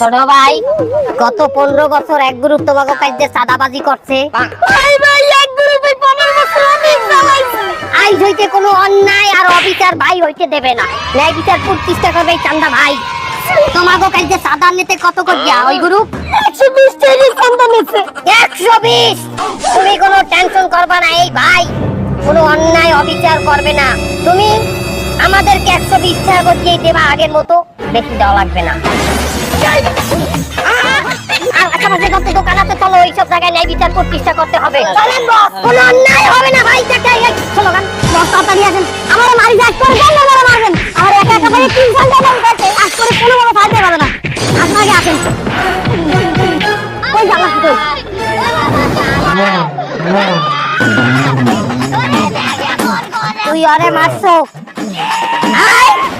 ছোট ভাই। গত পনেরো বছর এক গ্রুপ তোমাকে কাজে সাদাবাজি করছে। ভাই ভাই হইতে কোনো অন্যায় আর অবিচার ভাই হইতে দেবে না ন্যায় বিচার প্রতিষ্ঠা করবে চান্দা ভাই তোমাকে কাজে সাদা নিতে কত করিয়া ওই গ্রুপ একশো বিশ টাকা চান্দা নিচ্ছে একশো বিশ তুমি কোনো টেনশন করবে না এই ভাই কোনো অন্যায় অবিচার করবে না তুমি আমাদেরকে একশো বিশ টাকা করে দিয়ে দেবা আগের মতো বেশি দেওয়া লাগবে না আর আশেপাশে যত দোকান আছে চলো ওইসব জায়গায় ন্যায় বিচার প্রতিষ্ঠা করতে হবে কোনো অন্যায় হবে তুই অরে মারছো।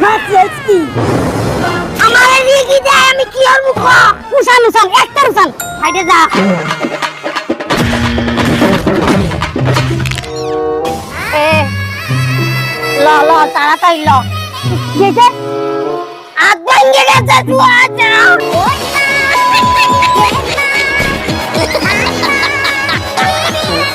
মারছিস কি আমার এদিকে দে আমি কি আর মুখ? উসান উসান একটা উসান সাইডে যা। এ ল ল তাড়াতাড়ি ল। যেতে আগ ভেঙে গেছে তুই আজ